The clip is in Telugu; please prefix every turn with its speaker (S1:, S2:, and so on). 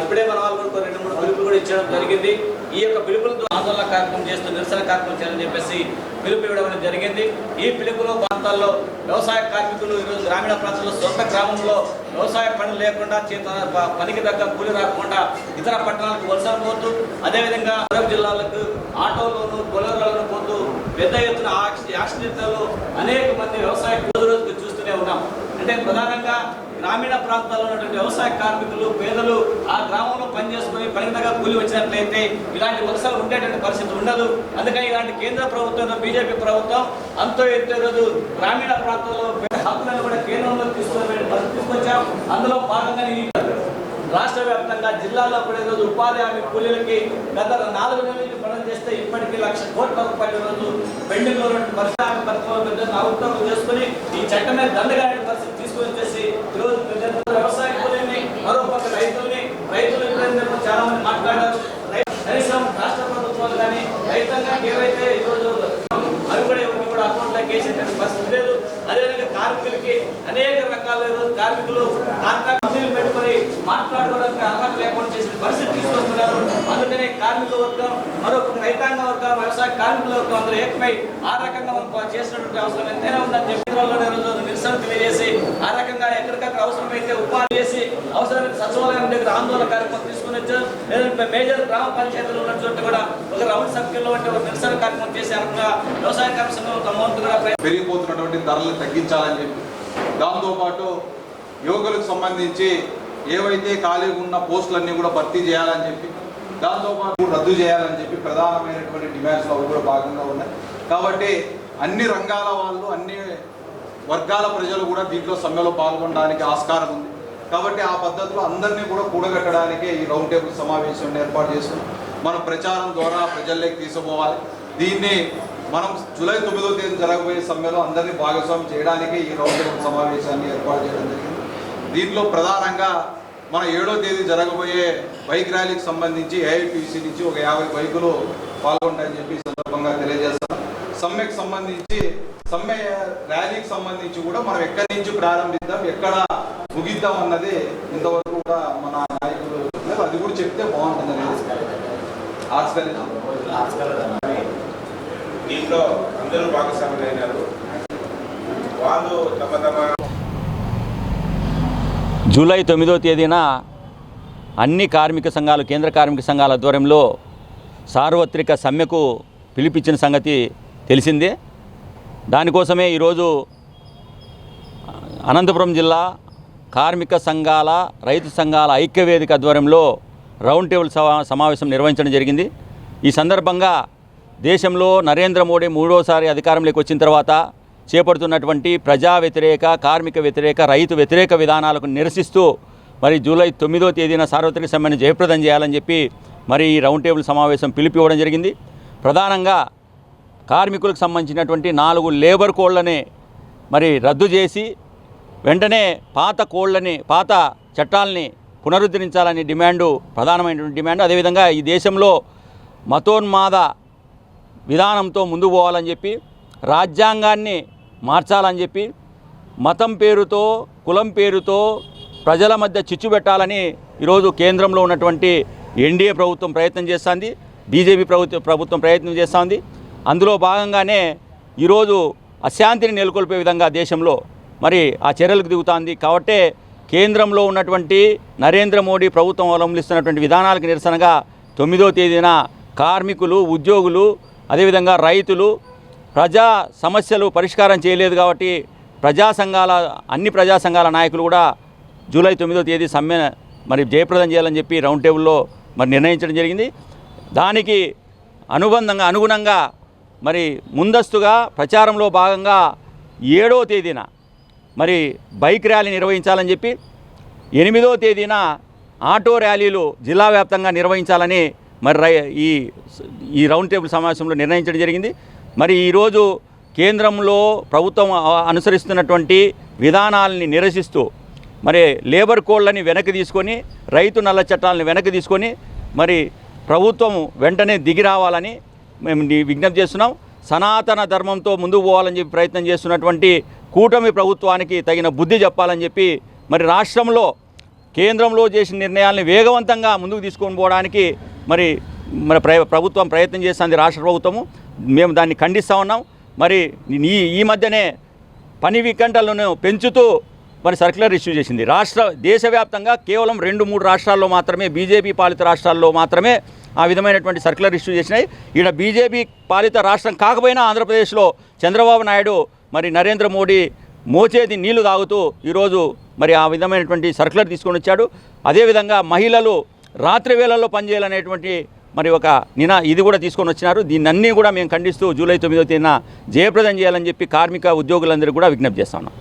S1: ఇప్పుడే మన వాళ్ళు కూడా రెండు మూడు పిలుపులు కూడా ఇచ్చడం జరిగింది. ఈ యొక్క పిలుపులతో ఆందోళన కార్యక్రమం చేస్తూ నిరసన కార్యక్రమం చేయాలని చెప్పేసి పిలుపు ఇవ్వడం అనేది జరిగింది. ఈ పిలుపులో ప్రాంతాల్లో వ్యవసాయ కార్మికులు ఈరోజు గ్రామీణ ప్రాంతాల్లో సొంత గ్రామంలో వ్యవసాయ పనులు లేకుండా చేత పనికి తగ్గ కూలి రాకుండా ఇతర పట్టణాలకు వలసలు పోతూ అదేవిధంగా వరం జిల్లాలకు ఆటోలోను బొలెరోలను పోతూ పెద్ద ఎత్తున యాక్సిడెంట్లలో అనేక మంది వ్యవసాయ రోజు రోజుకు చూస్తూనే ఉన్నాం. అంటే ప్రధానంగా గ్రామీణ ప్రాంతాల్లో ఉన్నటువంటి వ్యవసాయ కార్మికులు పేదలు ఆ గ్రామంలో పనిచేసుకుని పనిగా కూలి వచ్చినట్లయితే ఇలాంటి వలసలు ఉండేటువంటి పరిస్థితి ఉండదు. అందుకని ఇలాంటి కేంద్ర ప్రభుత్వం బీజేపీ ప్రభుత్వం అంతో ఎత్తే రోజు గ్రామీణ ప్రాంతాల్లో హక్కులను కూడా కేంద్రంలో తీసుకునే పరిస్థితి తీసుకొచ్చాం. అందులో భాగంగా రాష్ట్ర వ్యాప్తంగా జిల్లాల్లో కూడా ఈరోజు ఉపాధి హామీ కూలీలకి గత నాలుగు నెలల నుంచి పనులు చేస్తే ఇప్పటికీ లక్ష కోట్ల రూపాయల రోజు పెండింగ్లో ఉన్న పరిశ్రమ పథకంలో పెద్ద చేసుకుని ఈ చట్టమే దండగా పరిస్థితి తీసుకొని వచ్చేసి ఈరోజు పెద్ద ఎత్తున వ్యవసాయ కూలీని మరో పక్క రైతుల్ని రైతులు ఇబ్బందులు చాలా మంది మాట్లాడారు రై- కనీసం రాష్ట్ర ప్రభుత్వాలు కానీ రైతాంగానికి ఏవైతే ఈరోజు అవి కూడా ఎవరికి కూడా అకౌంట్లోకి వేసేటువంటి పరిస్థితి లేదు అదేవిధంగా కార్మికులకి అనేక రకాల కార్మికులు కాంట్రాక్ట్ పెట్టుకొని మాట్లాడుకోవడానికి అర్హత లేకుండా చేసిన పరిస్థితి తీసుకొస్తున్నారు. అందుకనే కార్మిక వర్గం మరొక రైతాంగ వర్గం వ్యవసాయ కార్మికుల వర్గం అందరూ ఏకమై ఆ రకంగా మనం చేసినటువంటి అవసరం ఎంతైనా ఉందని చెప్పి రోజుల్లోనే రోజు నిరసన తెలియజేసి ఆ రకంగా ఎక్కడికక్కడ అవసరమైతే ఉపాధి చేసి అవసరమైన సచివాలయం దగ్గర ఆందోళన కార్యక్రమం తీసుకుని వచ్చారు మేజర్ గ్రామ పంచాయతీలు ఉన్న చోట కూడా ఒక రౌండ్ సర్కిల్లో వంటి ఒక నిరసన కార్యక్రమం చేసే రకంగా వ్యవసాయ కమిషన్ తమ అమౌంట్ కూడా
S2: పెరిగిపోతున్నటువంటి ధరలు తగ్గించాలని చెప్పి దాంతోపాటు యువకులకు సంబంధించి ఏవైతే ఖాళీగా ఉన్న పోస్టులన్నీ కూడా భర్తీ చేయాలని చెప్పి దాంతోపాటు రద్దు చేయాలని చెప్పి ప్రధానమైనటువంటి డిమాండ్స్ అవి కూడా భాగంగా ఉన్నాయి. కాబట్టి అన్ని రంగాల వాళ్ళు అన్ని వర్గాల ప్రజలు కూడా దీంట్లో సమ్మెలో పాల్గొనడానికి ఆస్కారం ఉంది. కాబట్టి ఆ పద్ధతిలో అందరినీ కూడా కూడగట్టడానికే ఈ రౌండ్ టేబుల్ సమావేశం ఏర్పాటు చేసుకున్నాం. మనం ప్రచారం ద్వారా ప్రజల్లోకి తీసుకుపోవాలి. దీన్ని మనం జూలై తొమ్మిదో తేదీ జరగబోయే సమ్మెలో అందరినీ భాగస్వామ్యం చేయడానికి ఈ రౌండ్ టేబుల్ సమావేశాన్ని ఏర్పాటు చేయడం జరిగింది. దీంట్లో ప్రధానంగా మన ఏడో తేదీ జరగబోయే బైక్ ర్యాలీకి సంబంధించి ఏఐపిసి నుంచి ఒక యాభై బైకులు పాల్గొంటాయని చెప్పి సందర్భంగా తెలియజేస్తాం. సమ్మెకి సంబంధించి సమ్మె ర్యాలీకి సంబంధించి కూడా మనం ఎక్కడి నుంచి ప్రారంభిద్దాం ఎక్కడ ముగిద్దాం అన్నది ఇంతవరకు కూడా మన నాయకులు అది కూడా చెప్తే బాగుంటుంది అనేది ఆస్కరించాం
S3: దీంట్లో అందరూ భాగస్వాములైనారు. వాళ్ళు తమ తమ
S4: జూలై తొమ్మిదో తేదీన అన్ని కార్మిక సంఘాలు కేంద్ర కార్మిక సంఘాల ఆధ్వర్యంలో సార్వత్రిక సమ్మెకు పిలిపించిన సంగతి తెలిసిందే. దానికోసమే ఈరోజు అనంతపురం జిల్లా కార్మిక సంఘాల రైతు సంఘాల ఐక్యవేదిక ఆధ్వర్యంలో రౌండ్ టేబుల్ సమా- సమావేశం నిర్వహించడం జరిగింది. ఈ సందర్భంగా దేశంలో నరేంద్ర మోడీ మూడోసారి అధికారంలోకి వచ్చిన తర్వాత చేపడుతున్నటువంటి ప్రజా వ్యతిరేక కార్మిక వ్యతిరేక రైతు వ్యతిరేక విధానాలకు నిరసిస్తూ మరి జూలై తొమ్మిదో తేదీన సార్వత్రిక సమ్మెను జయప్రదం చేయాలని చెప్పి మరి ఈ రౌండ్ టేబుల్ సమావేశం పిలిపివ్వడం జరిగింది. ప్రధానంగా కార్మికులకు సంబంధించినటువంటి నాలుగు లేబర్ కోళ్ళని మరి రద్దు చేసి వెంటనే పాత కోళ్ళని పాత చట్టాలని పునరుద్ధరించాలని డిమాండు ప్రధానమైనటువంటి డిమాండ్. అదేవిధంగా ఈ దేశంలో మతోన్మాద విధానంతో ముందు పోవాలని చెప్పి రాజ్యాంగాన్ని మార్చాలని చెప్పి మతం పేరుతో కులం పేరుతో ప్రజల మధ్య చిచ్చు పెట్టాలని ఈరోజు కేంద్రంలో ఉన్నటువంటి ఎన్డీఏ ప్రభుత్వం ప్రయత్నం చేస్తుంది బీజేపీ ప్రభుత్వం ప్రభుత్వం ప్రయత్నం చేస్తుంది. అందులో భాగంగానే ఈరోజు అశాంతిని నెలకొల్పే విధంగా దేశంలో మరి ఆ చర్యలకు దిగుతోంది. కాబట్టే కేంద్రంలో ఉన్నటువంటి నరేంద్ర మోడీ ప్రభుత్వం అవలంబిస్తున్నటువంటి విధానాలకు నిరసనగా తొమ్మిదో తేదీన కార్మికులు ఉద్యోగులు అదేవిధంగా రైతులు ప్రజా సమస్యలు పరిష్కారం చేయలేదు కాబట్టి ప్రజా సంఘాల అన్ని ప్రజా సంఘాల నాయకులు కూడా జూలై తొమ్మిదో తేదీ సమ్మె మరి జయప్రదం చేయాలని చెప్పి రౌండ్ టేబుల్లో మరి నిర్ణయించడం జరిగింది. దానికి అనుబంధంగా అనుగుణంగా మరి ముందస్తుగా ప్రచారంలో భాగంగా ఏడో తేదీన మరి బైక్ ర్యాలీ నిర్వహించాలని చెప్పి ఎనిమిదో తేదీన ఆటో ర్యాలీలు జిల్లా వ్యాప్తంగా నిర్వహించాలని మరి రై ఈ ఈ రౌండ్ టేబుల్ సమావేశంలో నిర్ణయించడం జరిగింది. మరి ఈరోజు కేంద్రంలో ప్రభుత్వం అనుసరిస్తున్నటువంటి విధానాలని నిరసిస్తూ మరి లేబర్ కోడ్లని వెనక్కి తీసుకొని రైతు నల్ల చట్టాలను వెనక్కి తీసుకొని మరి ప్రభుత్వం వెంటనే దిగి రావాలని మేము విజ్ఞప్తి చేస్తున్నాం. సనాతన ధర్మంతో ముందుకు పోవాలని చెప్పి ప్రయత్నం చేస్తున్నటువంటి కూటమి ప్రభుత్వానికి తగిన బుద్ధి చెప్పాలని చెప్పి మరి రాష్ట్రంలో కేంద్రంలో చేసిన నిర్ణయాల్ని వేగవంతంగా ముందుకు తీసుకొని పోవడానికి మరి మన ప్ర- ప్రభుత్వం ప్రయత్నం చేస్తుంది రాష్ట్ర ప్రభుత్వము. మేము దాన్ని ఖండిస్తూ ఉన్నాం. మరి ఈ ఈ మధ్యనే పని వికంటలను పెంచుతూ మరి సర్క్యులర్ ఇష్యూ చేసింది. రాష్ట్ర దేశవ్యాప్తంగా కేవలం రెండు మూడు రాష్ట్రాల్లో మాత్రమే బీజేపీ పాలిత రాష్ట్రాల్లో మాత్రమే ఆ విధమైనటువంటి సర్క్యులర్ ఇష్యూ చేసినాయి. ఈడ బీజేపీ పాలిత రాష్ట్రం కాకపోయినా ఆంధ్రప్రదేశ్లో చంద్రబాబు నాయుడు మరి నరేంద్ర మోడీ మోచేది నీళ్ళు తాగుతూ ఈరోజు మరి ఆ విధమైనటువంటి సర్క్యులర్ తీసుకొని వచ్చాడు. అదేవిధంగా మహిళలు రాత్రి వేళల్లో పనిచేయాలనేటువంటి మరి ఒక నినా ఇది కూడా తీసుకొని వచ్చినారు. దీన్ని కూడా మేము ఖండిస్తూ జూలై తొమ్మిదో తేదీన జయప్రదం చేయాలని చెప్పి కార్మిక ఉద్యోగులందరికీ కూడా విజ్ఞప్తి చేస్తున్నాం